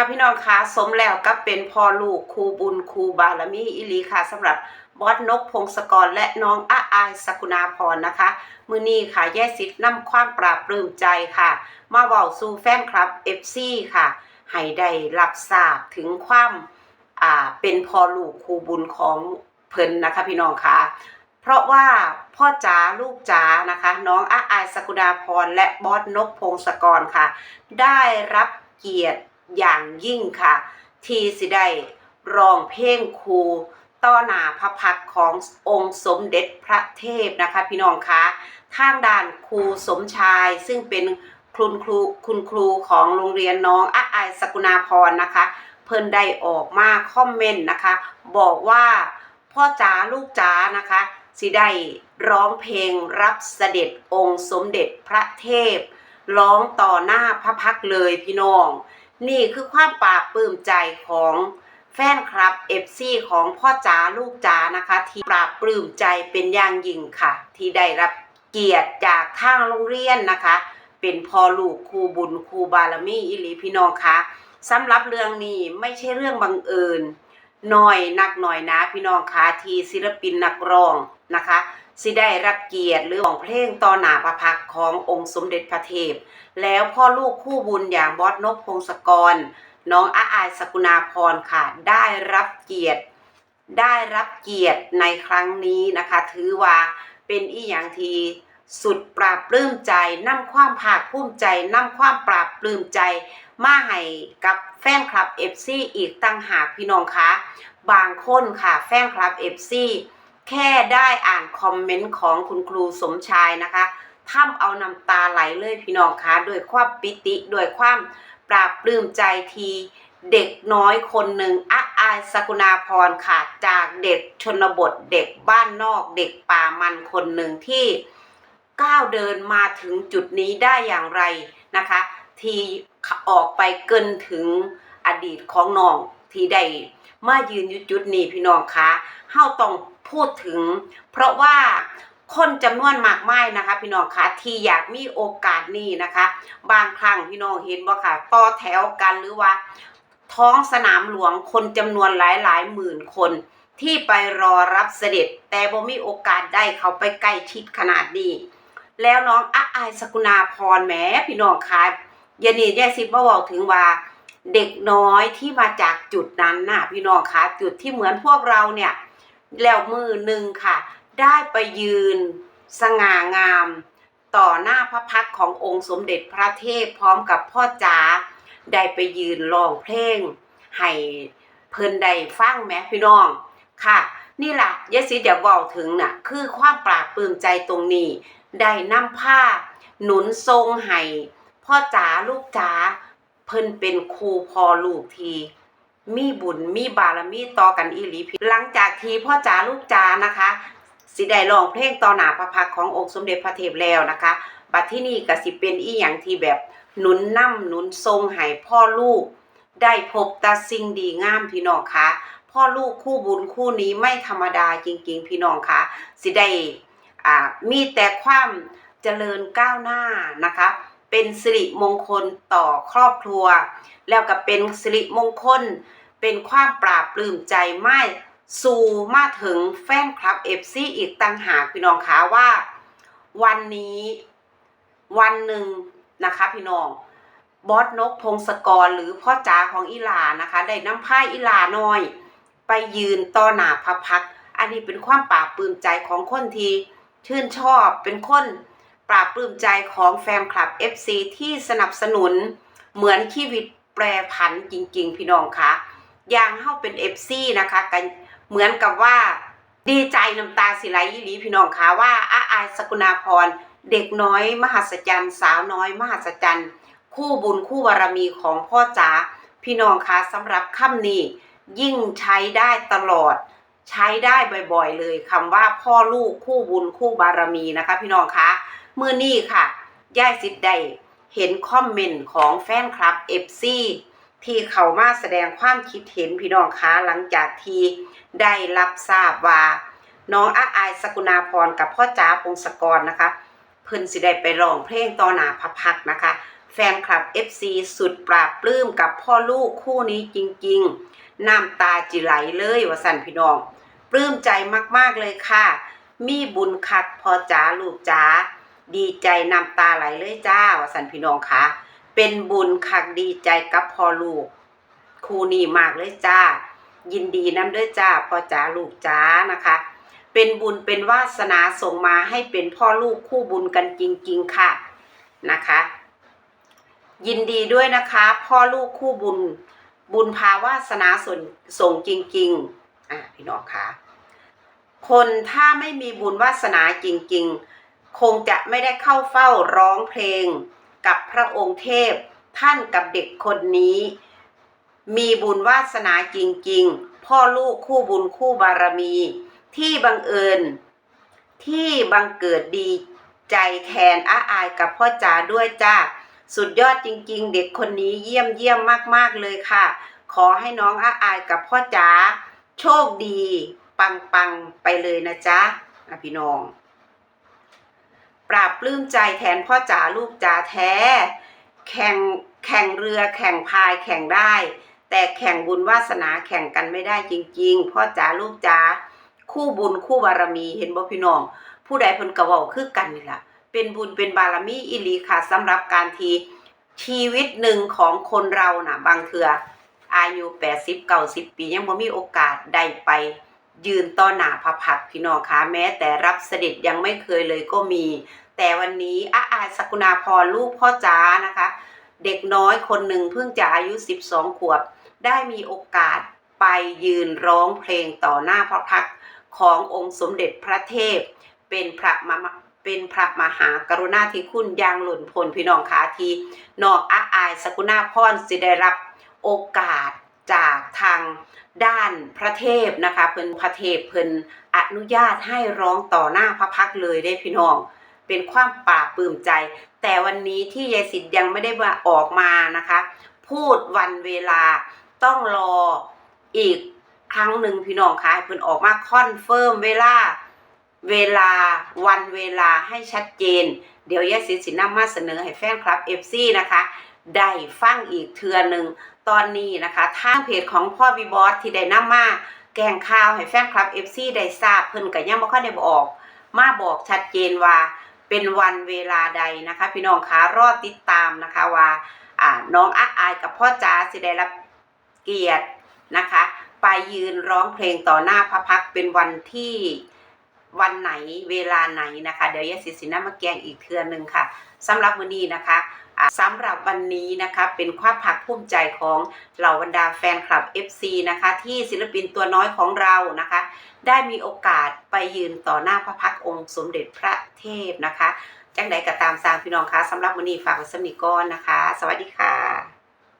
ค่ะพี่น้องคะสมแล้วก็เป็นพ่อลูกครูบุญครูบารมีอิลีค่ะสำหรับบอสนกพงศกรและน้องอาอายสกุณาพรนะคะ มือนี้ค่ะแย่สิทธิ์นำความปราบปลื้มใจค่ะ มาเว้าสู่แฟนคลับ FC ค่ะ ให้ได้รับทราบถึงความอ่าเป็นพ่อลูกครูบุญของเพิ่นนะคะพี่น้องค่ะเพราะว่าพ่อจ๋าลูกจ๋านะคะ น้องอาอายสกุณาพรและบอสนกพงศกรค่ะ ได้รับเกียรติ อย่างยิ่งค่ะ ที่สิได้ร้องเพลงครูต้อหนาพระพักขององค์สมเด็จพระเทพนะคะ พี่น้องคะทางด้านครูสมชายซึ่งเป็นคุณครูคุณครูของโรงเรียนน้องอาอสกุณาพรนะคะ เพิ่นได้ออกมาคอมเมนต์นะคะ บอกว่าพ่อจ๋าลูกจ๋านะคะสิได้ร้องเพลงรับเสด็จองค์สมเด็จพระเทพ ร้องต่อหน้าพระพักเลยพี่น้อง นี่คือความปราบปลื้มใจของแฟนคลับเอฟซีของพ่อจ๋าลูกจ๋านะคะ ที่ปราบปลื้มใจเป็นอย่างยิ่งค่ะ ที่ได้รับเกียรติจากทางโรงเรียนนะคะ เป็นพ่อลูกครูบุญครูบารมีอิลีพี่น้องคะสำหรับเรื่องนี้ไม่ใช่เรื่องบังเอิญหน่อยนักหน่อยนะพี่น้องคะที่ศิลปินนักร้องนะคะ สิได้รับเกียรติหรือร้องเพลงต่อหน้าพระพักขององค์สมเด็จพระเทพ แล้วพ่อลูกคู่บุญอย่างบอสนพงศกร น้องอาอายสกุณาพรค่ะ ได้รับเกียรติ ได้รับเกียรติในครั้งนี้นะคะ ถือว่าเป็นอีหยังทีสุดปราบปลื้มใจนำความภาคภูมิใจนำความปราบปลื้มใจ มาให้กับแฟนคลับ FC อีกตั้งหากพี่น้องคะบางคนค่ะแฟนคลับ FC แค่ได้อ่านคอมเมนต์ของคุณครูสมชายนะคะทำเอาน้ำตาไหลเลยพี่น้องคะด้วยความปิติด้วยความปราบปลื้มใจทีเด็กน้อยคนหนึ่งอาอายสกุณาพรค่ะ จากเด็กชนบทเด็กบ้านนอกเด็กป่ามันคนหนึ่งที่ก้าวเดินมาถึงจุดนี้ได้อย่างไรนะคะ ที่ออกไปเกินถึงอดีตของน้อง ที่ได้มายืนยู่จุดนี้พี่น้องคะเฮาต้องพูดถึง เพราะว่าคนจำนวนมากมายนะคะ พี่น้องคะที่อยากมีโอกาสนี้นะคะ บางครั้งพี่น้องเห็นบ่ค่ะต่อแถวกันหรือว่า ท้องสนามหลวงคนจำนวนหลายหลายหมื่นคนที่ไปรอรับเสด็จ แต่บ่มีโอกาสได้เขาไปใกล้ชิดขนาดนี้ แล้วน้องอาอายสกุณาพรแหมพี่น้องคะยานีแย่ซิบมาบอกถึงว่า เด็กน้อยที่มาจากจุดนั้นน่ะพี่น้องคะจุดที่เหมือนพวกเราเนี่ยแล้วมือหนึ่งค่ะ ได้ไปยืนสง่างาม ต่อหน้าพระพักขององค์สมเด็จพระเทพพร้อมกับพ่อจ๋าได้ไปยืนร้องเพลง ให้เพิ่นได้ฟังแหมพี่น้องค่ะ นี่แหละยายสิเดี๋ยวบอกถึงน่ะคือความปราบปลื้มใจตรงนี้ ได้นำผ้า หนุนทรงให้พ่อจ๋าลูกจ๋า เพิ่นเป็นครูพอลูกทีมีบุญมีบารมีต่อกันอีหลีพี่หลังจากที่พ่อจ๋าลูกจ๋านะคะ สิได้ร้องเพลงต่อหน้าพระพักขององค์สมเด็จพระเทพแล้วนะคะ บัดที่นี่ก็สิเป็นอีหยังที่แบบหนุนนำหนุนทรงให้พ่อลูก ได้พบแตาสิ่งดีงามพี่น้องคะพ่อลูกคู่บุญคู่นี้ไม่ธรรมดาจริง ๆ พี่น้องคะสิได้อ่ามีแต่ความเจริญก้าวหน้านะคะ เป็นสิริมงคลต่อครอบครัว แล้วก็เป็นสิริมงคล เป็นความปราบปลื้มใจไม่สู่มาถึงแฟนคลับเอฟซีอีกต่างหากพี่น้องคะว่า วันนี้ วันหนึ่งนะคะพี่น้องบอสนกพงศกรหรือพ่อจ๋าของอีหลานะคะ ได้น้ำผ้าอีหลาน้อย ไปยืนต่อหน้าพระพัก อันนี้เป็นความปราบปลื้มใจของคนที่ชื่นชอบเป็นคน ปราบปลื้มใจของแฟนคลับ FC ที่สนับสนุน เหมือนชีวิตแปรผันจริง ๆ พี่น้องคะอย่างเฮาเป็น FC นะคะกันเหมือนกับว่าดีใจน้ำตาสิไหลยีหลีพี่น้องคะว่าอาอายสกุณาพรเด็กน้อย มหัศจรรย์ สาวน้อย มหัศจรรย์ คู่บุญคู่บารมีของพ่อจ๋าพี่น้องคะสำหรับค่ำนี้ยิ่งใช้ได้ตลอด ใช้ได้บ่อยๆ เลยคำว่าพ่อลูกคู่บุญคู่บารมีนะคะ พี่น้องคะมือนี้ค่ะย่ายสิทธิ์ไดเห็นคอมเมนต์ของแฟนคลับเอฟซีที่เขามาแสดงความคิดเห็นพี่น้องคะหลังจากที่ได้รับทราบว่าน้องอาอายสกุณาพรกับพ่อจ๋าพงศกรนะคะ เพิ่นสิได้ไปร้องเพลงต่อหน้าพระพักนะคะ แฟนคลับ FC สุดปราบปลื้มกับพ่อลูกคู่นี้จริงๆ น้ำตาจิไหลเลยว่าสันพี่น้อง ปลื้มใจมากๆเลยค่ะ มีบุญคักพอจ๋าลูกจ๋าดีใจน้ำตาไหลเลยจ้าวสันพี่น้องค่ะเป็นบุญคักดีใจกับพ่อลูกคู่นี้มากเลยจ้า ยินดีน้ำด้อจ้าพ่อจ๋าลูกจ๋านะคะ เป็นบุญเป็นวาสนาส่งมาให้เป็นพ่อลูกคู่บุญกันจริง ๆ ค่ะนะคะ ยินดีด้วยนะคะ พ่อลูกคู่บุญ บุญพาวาสนาส่วนส่งจริง ๆ อะพี่น้องคะคนถ้าไม่มีบุญวาสนาจริง ๆ คงจะไม่ได้เข้าเฝ้าร้องเพลง กับพระองค์เทพ ท่านกับเด็กคนนี้ มีบุญวาสนาจริง ๆ พ่อลูกคู่บุญคู่บารมี ที่บังเอิญ ที่บังเกิดดีใจแทนอาอายกับพ่อจ๋าด้วยจ้าสุดยอดจริง ๆ เด็กคนนี้เยี่ยมเยี่ยมมาก ๆ เลยค่ะ ขอให้น้องอาอายกับพ่อจ๋า โชคดี ปังๆไปเลยนะจ๊ะพี่น้อง ปราบปลื้มใจแทนพ่อจ๋าลูกจ๋าแท้ แข่งแข่งเรือแข่งพายแข่งได้ แต่แข่งบุญวาสนาแข่งกันไม่ได้จริง ๆ พ่อจ๋าลูกจ๋าคู่บุญคู่บารมีเห็นบ่พี่น้อง ผู้ใดเพิ่นกระเวาคือกันนี่ล่ะเป็นบุญเป็นบารมีอิลีค่ะสำหรับการทีชีวิตหนึ่งของคนเราน่ะ บางเถื่อ อายุ80 90ปียังบ่มีโอกาสได้ไปยืนต่อหน้าพระพักพี่น้องคะแม้แต่รับเสด็จยังไม่เคยเลยก็มี แต่วันนี้อาอาสกุณาพรลูกพ่อจ๋านะคะ เด็กน้อยคนหนึ่งเพิ่งจะอายุ 12 ขวบ ได้มีโอกาสไปยืนร้องเพลงต่อหน้าพระพักขององค์สมเด็จพระเทพ เป็นพระมาเป็นพระมหากรุณาธิคุณอย่างหล่นพ้นพี่น้องคะที่นอกอาอายสกุณาพรสิได้รับ โอกาสจากทางด้านพระเทพนะคะเพิ่นพระเทพเพิ่นอนุญาตให้ร้องต่อหน้าพระพักเลยได้พี่น้อง เป็นความปลาบปลื้มใจ แต่วันนี้ที่ยายสิทธิ์ยังไม่ได้มาออกมานะคะ พูดวันเวลาต้องรออีกครั้งหนึ่งพี่น้องคะเพิ่นออกมาคอนเฟิร์มเวลาเวลาวันเวลาให้ชัดเจน เดี๋ยวยายสิทธิ์สินำมาเสนอให้แฟนคลับ FC นะคะ ได้ฟังอีกเทือหนึ่งตอนนี้นะคะทางเพจของพ่อบีบอสที่ได้นำมาแกงข่าวให้แฟนคลับ FC ได้ทราบเพิ่นก็ยังบ่ค่อยได้บอกมาบอกชัดเจนว่าเป็นวันเวลาใดนะคะ พี่น้องคะรอติดตามนะคะว่าอ่าน้องอาอายกับพ่อจ๋าสิได้รับเกียรตินะคะ ไปยืนร้องเพลงต่อหน้าพระพักเป็นวันที่วันไหนเวลาไหนนะคะ เดี๋ยวยายศิสินามาแกงอีกเทือหนึ่งค่ะสำหรับวันนี้นะคะ สำหรับวันนี้นะคะเป็นความภาคภูมิใจของเหล่าบรรดาแฟนคลับ FC นะคะที่ศิลปินตัวน้อยของเรานะคะ ได้มีโอกาสไปยืนต่อหน้าพระพักองค์สมเด็จพระเทพนะคะจังใดก็ตามสร้างพี่น้องคะสำหรับวันนี้ฝากไว้สำนิก่อนนะคะ สวัสดีค่ะ